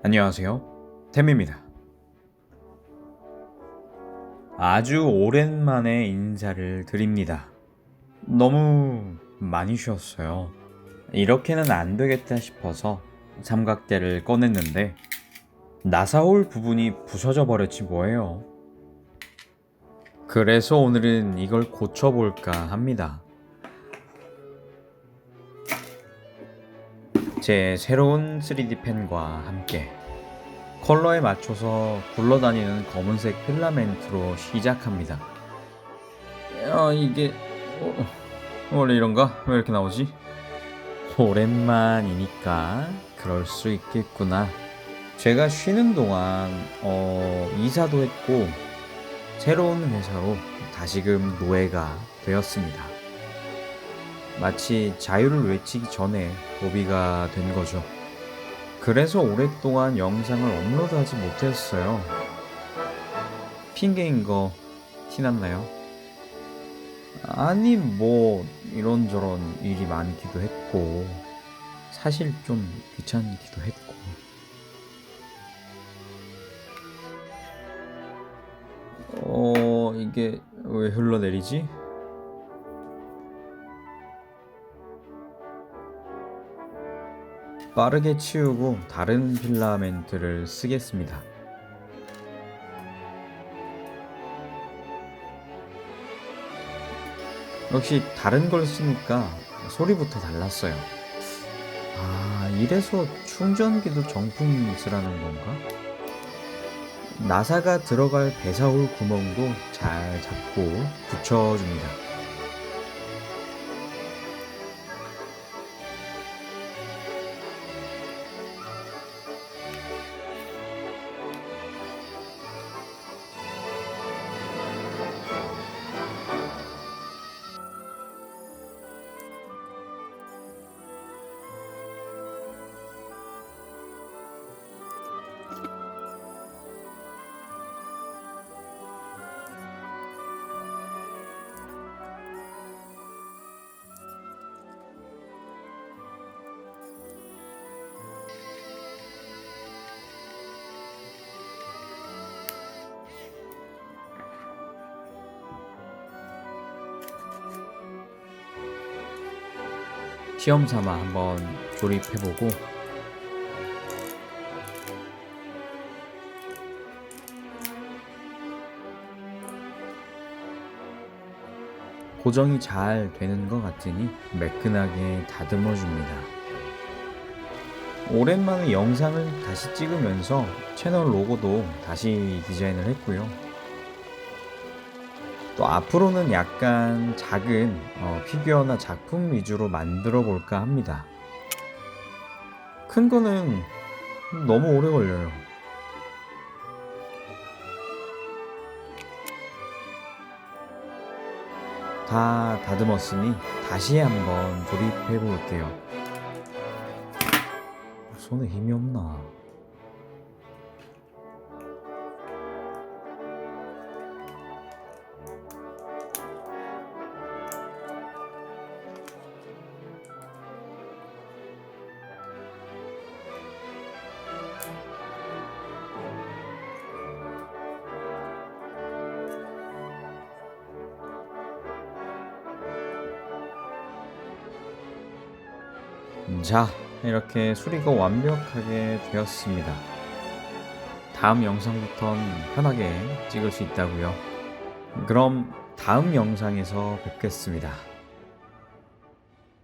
안녕하세요. 템입니다. 아주 오랜만에 인사를 드립니다. 너무 많이 쉬었어요. 이렇게는 안 되겠다 싶어서 삼각대를 꺼냈는데 나사올 부분이 부서져 버렸지 뭐예요. 그래서 오늘은 이걸 고쳐볼까 합니다. 제 새로운 3D 펜과 함께 컬러에 맞춰서 굴러다니는 검은색 필라멘트로 시작합니다. 야, 이게 어, 원래 이런가? 왜 이렇게 나오지? 오랜만이니까 그럴 수 있겠구나. 제가 쉬는 동안 어, 이사도 했고 새로운 회사로 다시금 노예가 되었습니다. 마치 자유를 외치기 전에 노비가 된 거죠. 그래서 오랫동안 영상을 업로드하지 못했어요. 핑계인 거 티났나요? 아니 뭐 이런저런 일이 많기도 했고 사실 좀 귀찮기도 했고 어 이게 왜 흘러내리지? 빠르게 치우고 다른 필라멘트를 쓰겠습니다. 역시 다른 걸 쓰니까 소리부터 달랐어요. 아, 이래서 충전기도 정품 쓰라는 건가? 나사가 들어갈 배사올 구멍도 잘 잡고 붙여줍니다. 시험 삼아 한번 조립해보고 고정이 잘 되는 것 같으니 매끈하게 다듬어 줍니다. 오랜만에 영상을 다시 찍으면서 채널 로고도 다시 디자인을 했고요. 또 앞으로는 약간 작은 어, 피규어나 작품 위주로 만들어 볼까 합니다. 큰 거는 너무 오래 걸려요. 다 다듬었으니 다시 한번 조립해 볼게요. 손에 힘이 없나? 자, 이렇게 수리가 완벽하게 되었습니다. 다음 영상부턴 편하게 찍을 수 있다고요. 그럼 다음 영상에서 뵙겠습니다.